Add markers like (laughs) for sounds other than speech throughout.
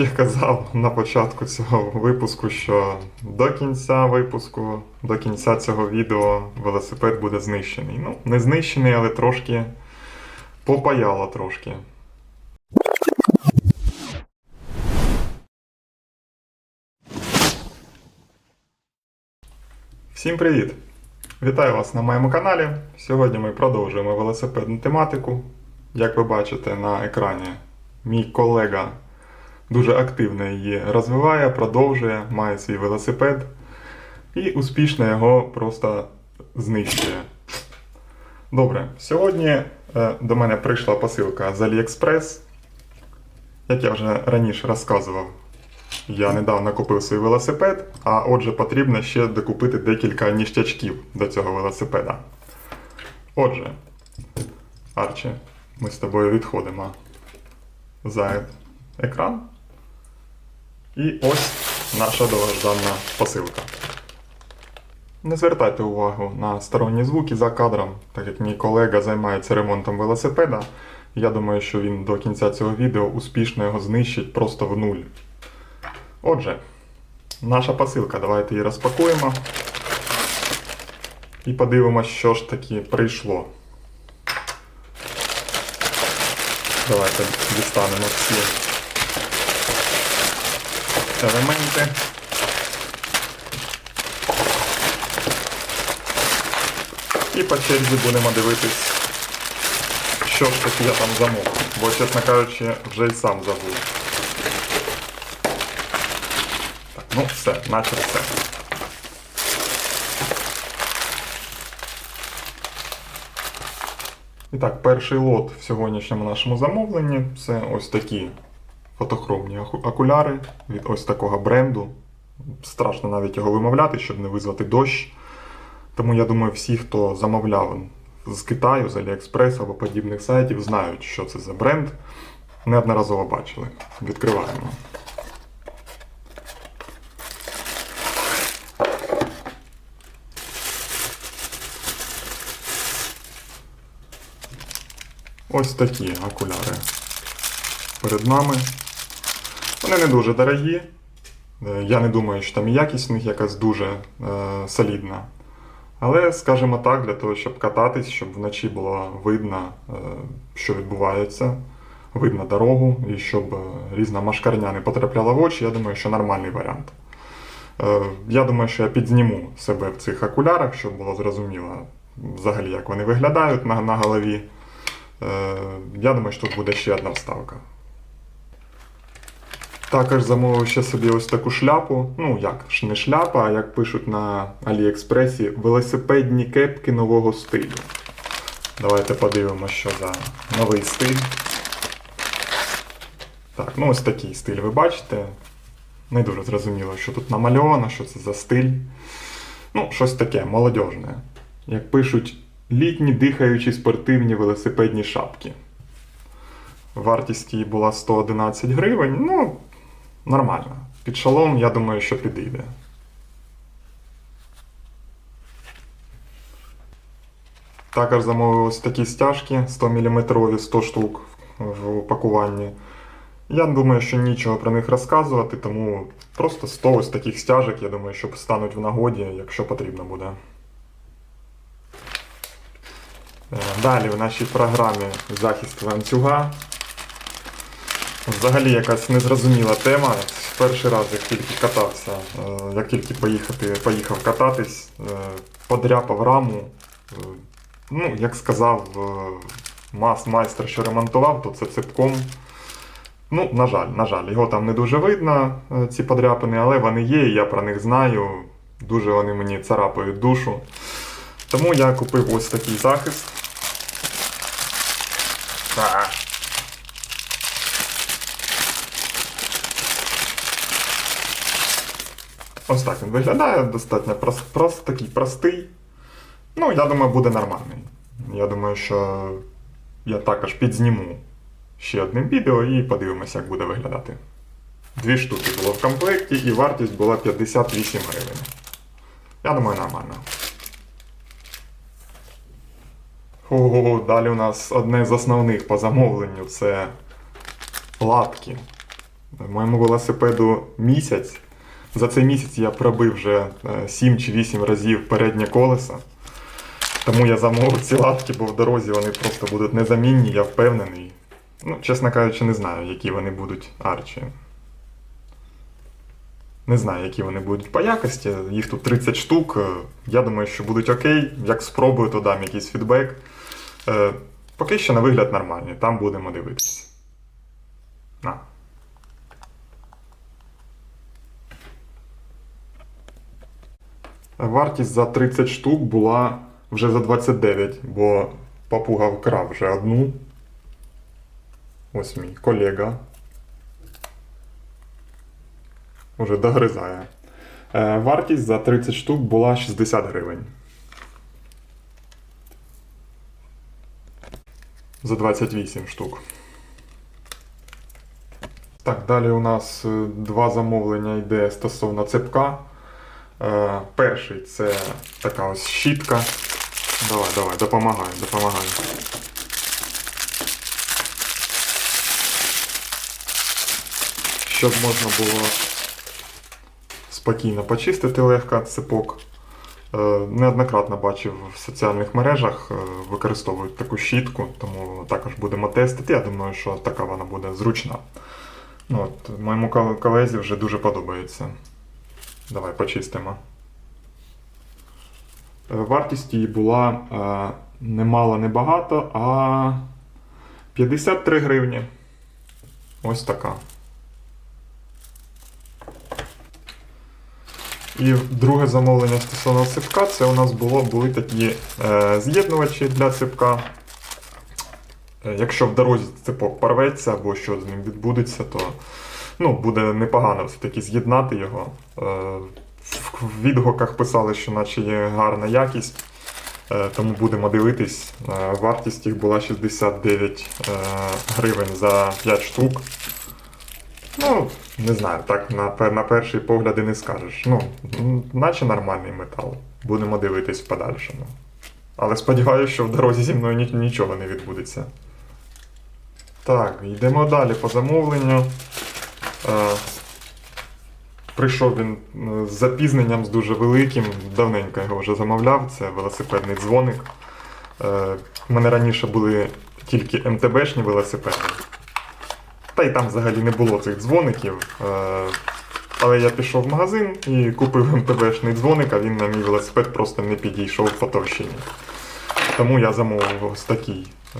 я казав на початку цього випуску, що до кінця випуску, до кінця цього відео велосипед буде знищений. Ну, не знищений, але трошки попаяло трошки. Всім привіт! Вітаю вас на моєму каналі. Сьогодні ми продовжуємо велосипедну тематику. Як ви бачите на екрані, мій колега дуже активно її розвиває, продовжує, має свій велосипед і успішно його просто знищує. Добре, сьогодні е, до мене прийшла посилка з AliExpress. Як я вже раніше розказував, я недавно купив свій велосипед, а отже, потрібно ще докупити декілька ніштячків до цього велосипеда. Отже, Арчі, ми з тобою відходимо за екран. І ось наша довгожданна посилка. Не звертайте увагу на сторонні звуки за кадром, так як мій колега займається ремонтом велосипеда. Я думаю, що він до кінця цього відео успішно його знищить просто в нуль. Отже, наша посилка. Давайте її розпакуємо. І подивимося, що ж таки прийшло. Давайте дістанемо всі елементи. І по черзі будемо дивитись, що ж таки я там замовив. Бо, чесно кажучи, вже й сам забув. Так, ну все, наче все. І так, перший лот в сьогоднішньому нашому замовленні це ось такі фотохромні окуляри від ось такого бренду. Страшно навіть його вимовляти, щоб не визвати дощ. Тому я думаю, всі, хто замовляв з Китаю, з Аліекспрес або подібних сайтів, знають, що це за бренд. Неодноразово бачили. Відкриваємо. Ось такі окуляри перед нами. Вони не дуже дорогі. Е, Я не думаю, що там і якість в них якась дуже е, солідна. Але, скажімо так, для того, щоб кататись, щоб вночі було видно, е, що відбувається, видно дорогу, і щоб е, різна машкарня не потрапляла в очі, я думаю, що нормальний варіант. Е, Я думаю, що я підзніму себе в цих окулярах, щоб було зрозуміло взагалі, як вони виглядають на, на голові. Е, Я думаю, що тут буде ще одна вставка. Також замовив ще собі ось таку шляпу. Ну, як не шляпа, а як пишуть на Аліекспресі, велосипедні кепки нового стилю. Давайте подивимося, що за новий стиль. Так, ну ось такий стиль ви бачите. Не дуже зрозуміло, що тут намальовано, що це за стиль. Ну, щось таке, молодіжне. Як пишуть, літні дихаючі спортивні велосипедні шапки. Вартість її була 111 гривень. Ну, нормально. Під шалом, я думаю, що підійде. Також замовив ось такі стяжки 100 мм 100 штук в упакуванні. Я думаю, що нічого про них розказувати, тому просто 100 ось таких стяжок, я думаю, що стануть в нагоді, якщо потрібно буде. Е, Далі в нашій програмі захист ланцюга. Взагалі якась незрозуміла тема. Перший раз, як тільки катався, е, як тільки поїхати, поїхав кататись, е, подряпав раму. Е, Ну, як сказав мас майстер, що ремонтував, то це цепком. Ну, на жаль, на жаль, його там не дуже видно, ці подряпини, але вони є, я про них знаю. Дуже вони мені царапають душу. Тому я купив ось такий захист. А. Ось так він виглядає, достатньо прос, прос, такий простий. Ну, я думаю, буде нормальний. Я думаю, що я також підзніму ще одним відео і подивимося, як буде виглядати. Дві штуки було в комплекті і вартість була 58 гривень. Я думаю, нормально. Ого, далі у нас одне з основних по замовленню це лапки. Моєму велосипеду місяць. За цей місяць я пробив вже 7 чи 8 разів переднє колесо. Тому я замовив ці латки, бо в дорозі вони просто будуть незамінні, я впевнений. Ну, чесно кажучи, не знаю, які вони будуть арчі. Не знаю, які вони будуть по якості. Їх тут 30 штук. Е, Я думаю, що будуть окей. Як спробую, то дам якийсь фідбек. Е, Поки що на вигляд нормальний, там будемо дивитися. На. Вартість за 30 штук була вже за 29, бо папуга вкрав вже одну. Ось мій колега. Уже догризає. Е, Вартість за 30 штук була 60 гривень. За 28 штук. Так, далі у нас е, два замовлення йде стосовно цепка. Е, перший це така ось щітка. Давай, давай, допомагай, допомагай. Щоб можна було спокійно почистити легко цепок. Е, Неоднократно бачив в соціальних мережах, е, використовують таку щітку, тому також будемо тестити. Я думаю, що така вона буде зручна. Ну, от, моєму кол- колезі вже дуже подобається. Давай почистимо. Е, Вартість її була е, не мало, не багато, а 53 гривні. Ось така. І друге замовлення стосовно ципка, це у нас було, були такі е, з'єднувачі для ципка. Е, Якщо в дорозі ципок порветься або що з ним відбудеться, то ну, буде непогано все-таки з'єднати його. Е, в відгуках писали, що наче є гарна якість, е, тому будемо дивитись. Е, Вартість їх була 69 е, гривень за 5 штук. Ну, не знаю, так на, на перший погляд і не скажеш. Ну, наче нормальний метал. Будемо дивитись в подальшому. Але сподіваюся, що в дорозі зі мною нічого не відбудеться. Так, йдемо далі по замовленню. Е, прийшов він е, з запізненням з дуже великим. Давненько його вже замовляв. Це велосипедний дзвоник. Е, у мене раніше були тільки МТБшні велосипеди. Та й там взагалі не було цих дзвоників. Е, Але я пішов в магазин і купив МТБшний дзвоник, а він на мій велосипед просто не підійшов по товщині. Тому я замовив ось такий е,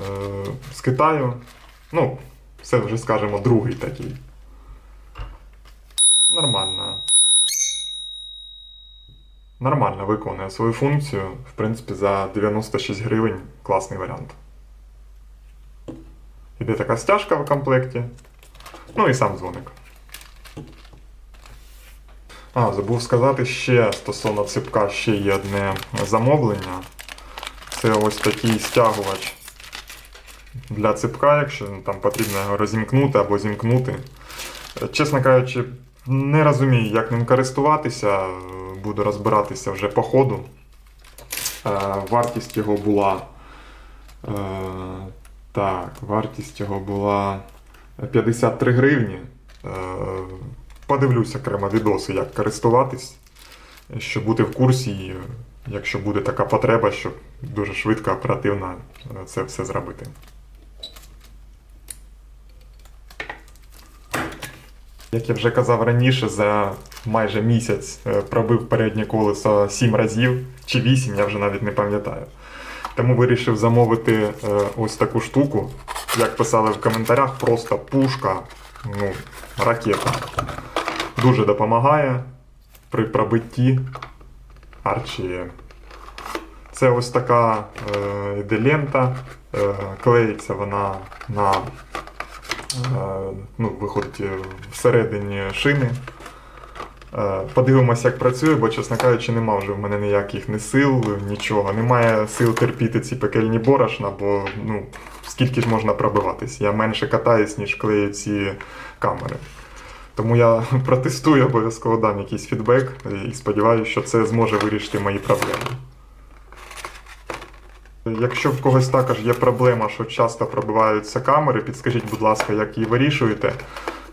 з Китаю. Ну, це вже скажемо другий такий. Нормально. Нормально виконує свою функцію. В принципі, за 96 гривень класний варіант. Іде така стяжка в комплекті. Ну і сам дзвоник. А, забув сказати ще стосовно ципка ще є одне замовлення. Це ось такий стягувач для ципка, якщо там потрібно його розімкнути або зімкнути. Чесно кажучи, не розумію, як ним користуватися. Буду розбиратися вже по ходу. Е, Вартість його була. е, Так, вартість його була 53 гривні. Е, Подивлюся окремо відоси, як користуватись, щоб бути в курсі, якщо буде така потреба, щоб дуже швидко, оперативно це все зробити. Як я вже казав раніше, за майже місяць е, пробив переднє колесо 7 разів чи 8, я вже навіть не пам'ятаю. Тому вирішив замовити е, ось таку штуку. Як писали в коментарях, просто пушка, ну, ракета. Дуже допомагає при пробитті арчі. Це ось така е, йде лента, клеїться вона на ну, виходить е, всередині шини. Е, Подивимося, як працює, бо, чесно кажучи, нема вже в мене ніяких ні сил, нічого. Немає сил терпіти ці пекельні борошна, бо ну, скільки ж можна пробиватись. Я менше катаюсь, ніж клею ці камери. Тому я (laughs) протестую, обов'язково дам якийсь фідбек і сподіваюся, що це зможе вирішити мої проблеми. Якщо в когось також є проблема, що часто пробиваються камери, підскажіть, будь ласка, як її вирішуєте.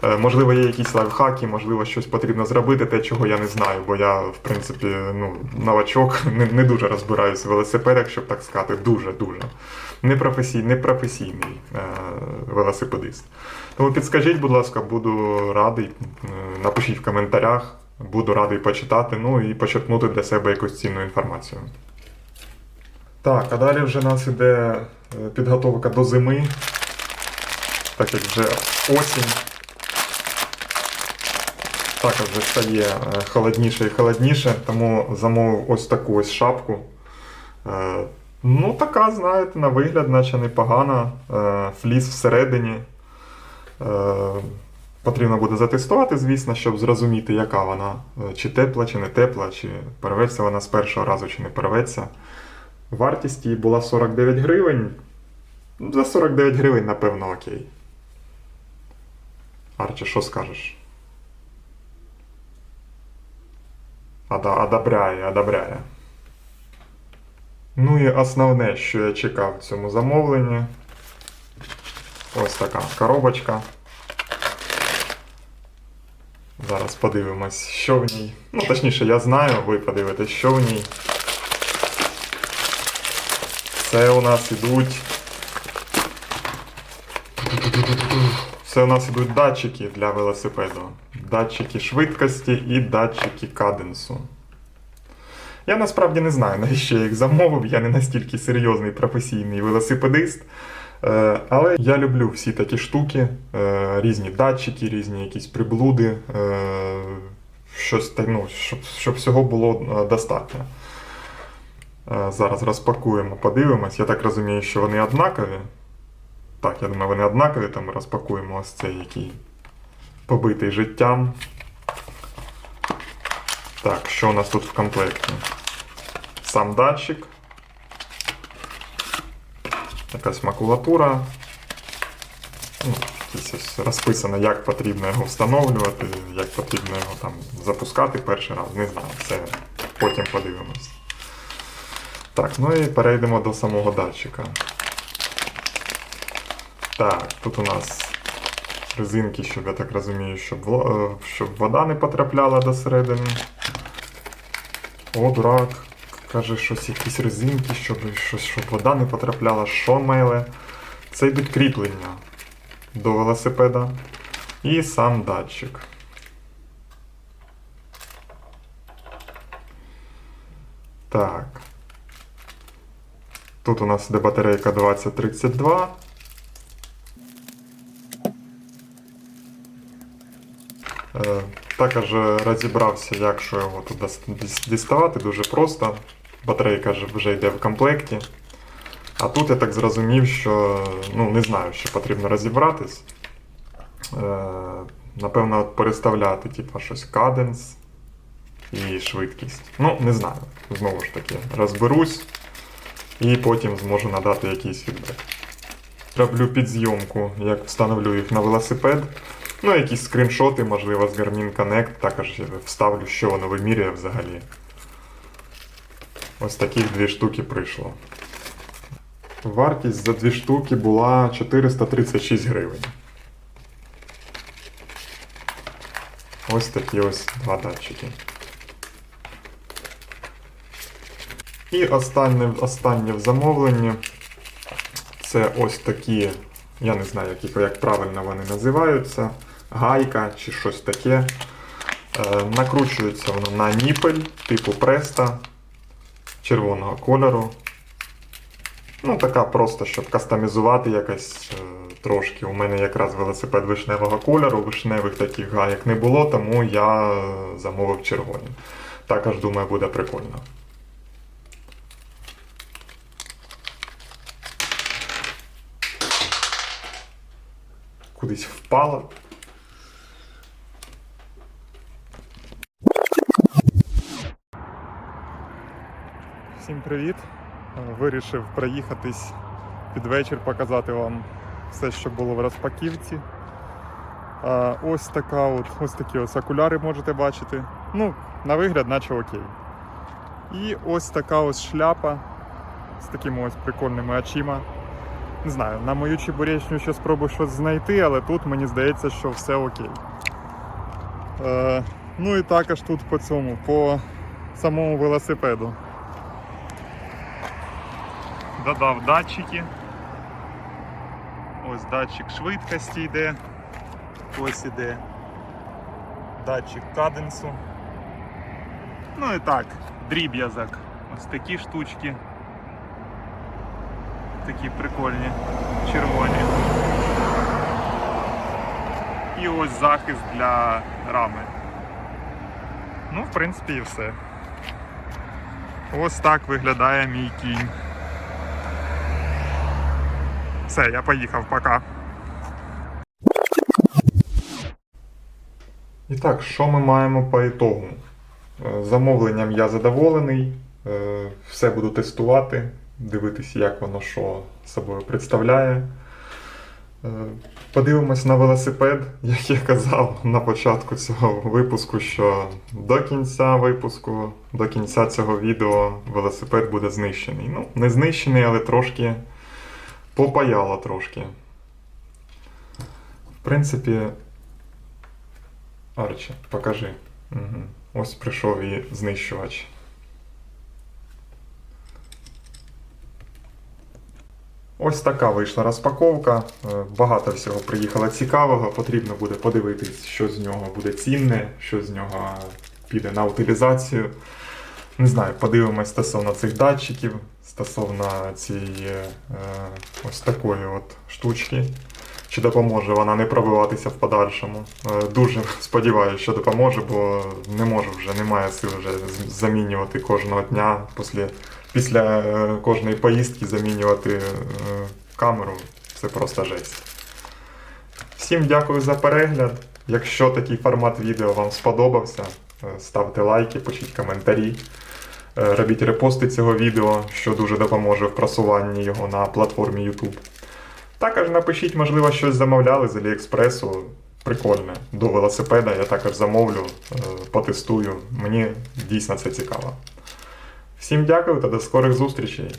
Е, Можливо, є якісь лайфхаки, можливо, щось потрібно зробити, те, чого я не знаю, бо я, в принципі, ну, новачок, (laughs) не, не дуже розбираюсь в велосипедах, щоб так сказати, дуже-дуже. Не, професій, не професійний е, велосипедист. Тому підскажіть, будь ласка, буду радий. е, Напишіть в коментарях, буду радий почитати, ну і почерпнути для себе якусь цінну інформацію. Так, а далі вже у нас іде е, підготовка до зими, так як вже осінь. Також вже стає е, холодніше і холодніше, тому замовив ось таку ось шапку. Е, Ну, така, знаєте, на вигляд, наче непогана. Фліс всередині. Потрібно буде затестувати, звісно, щоб зрозуміти, яка вона, чи тепла, чи не тепла, чи порветься вона з першого разу, чи не порветься. Вартість її була 49 гривень. Ну, За 49 гривень, напевно, окей. Арчі, що скажеш? Одобряє, одобряє. Ну і основне, що я чекав в цьому замовленні. Ось така коробочка. Зараз подивимось, що в ній. Ну, точніше, я знаю, ви подивитесь, що в ній. Це у нас ідуть. Це у нас ідуть датчики для велосипеду. Датчики швидкості і датчики каденсу. Я насправді не знаю, навіщо я їх замовив. Я не настільки серйозний професійний велосипедист. Е, Але я люблю всі такі штуки, е, різні датчики, різні якісь приблуди, е, щось ну, щоб, щоб всього було достатньо. Е, Зараз розпакуємо, подивимось. Я так розумію, що вони однакові. Так, я думаю, вони однакові, ми розпакуємо ось цей, який побитий життям. Так, що у нас тут в комплекті? Сам датчик. Якась макулатура. Ну, розписано, як потрібно його встановлювати, як потрібно його там запускати перший раз. Не знаю, це потім подивимось. Так, ну і перейдемо до самого датчика. Так, тут у нас резинки, щоб я так розумію, щоб, е, щоб вода не потрапляла до середини. О, дурак. Каже, щось якісь резинки, щоб, щось, щоб вода не потрапляла, що меле. Це йдуть кріплення до велосипеда. І сам датчик. Так. Тут у нас іде батарейка 2032. Е, Також розібрався, як що його тут діставати, дуже просто. Батарейка вже йде в комплекті. А тут я так зрозумів, що ну, не знаю, що потрібно розібратись. Е, Напевно, переставляти, типу, щось каденс і швидкість. Ну, не знаю. Знову ж таки, розберусь і потім зможу надати якийсь фідбек. Роблю підзйомку, як встановлю їх на велосипед. Ну, якісь скріншоти, можливо, з Garmin Connect, також вставлю, що воно вимірює взагалі. Ось таких дві штуки прийшло. Вартість за дві штуки була 436 гривень. Ось такі ось два датчики. І останнє, останнє в замовленні. Це ось такі, я не знаю, які, як правильно вони називаються. Гайка чи щось таке. Е, накручується воно на ніпель типу преста червоного кольору. Ну, така просто, щоб кастомізувати якось е, трошки. У мене якраз велосипед вишневого кольору, вишневих таких гаяк не було, тому я е, замовив червоні. Також думаю, буде прикольно. Впала. Всім привіт! Е, Вирішив проїхатись під вечір, показати вам все, що було в розпаківці. Ось така от, ось такі ось окуляри можете бачити. Ну, на вигляд, наче окей. І ось така ось шляпа з такими ось прикольними очима. Не знаю, на мою чебуречню ще спробую щось знайти, але тут мені здається, що все окей. Е, ну і також тут по цьому, по самому велосипеду. Додав датчики. Ось датчик швидкості йде. Ось іде датчик каденсу. Ну і так, дріб'язок. Ось такі штучки. Такі прикольні, червоні. І ось захист для рами. Ну, в принципі, і все. Ось так виглядає мій кінь. Все, я поїхав, пока. І так, що ми маємо по ітогу? Е, Замовленням я задоволений. Е, Все буду тестувати, дивитися, як воно що собою представляє. Е, Подивимось на велосипед, як я казав на початку цього випуску, що до кінця випуску, до кінця цього відео велосипед буде знищений. Ну, не знищений, але трошки попаяло трошки. В принципі, Арчі, покажи. Угу. Ось прийшов і знищувач. Ось така вийшла розпаковка. Е, Багато всього приїхало цікавого. Потрібно буде подивитись, що з нього буде цінне, що з нього піде на утилізацію. Не знаю, подивимось стосовно цих датчиків, стосовно цієї е, ось такої от штучки. Чи допоможе вона не пробиватися в подальшому. Е, Дуже сподіваюся, що допоможе, бо не можу вже, немає сил вже замінювати кожного дня після, після е, кожної поїздки замінювати е, камеру. Це просто жесть. Всім дякую за перегляд. Якщо такий формат відео вам сподобався, е, ставте лайки, пишіть коментарі. Робіть репости цього відео, що дуже допоможе в просуванні його на платформі YouTube. Також напишіть, можливо, щось замовляли з Аліекспресу. Прикольне. До велосипеда я також замовлю, потестую. Мені дійсно це цікаво. Всім дякую та до скорих зустрічей!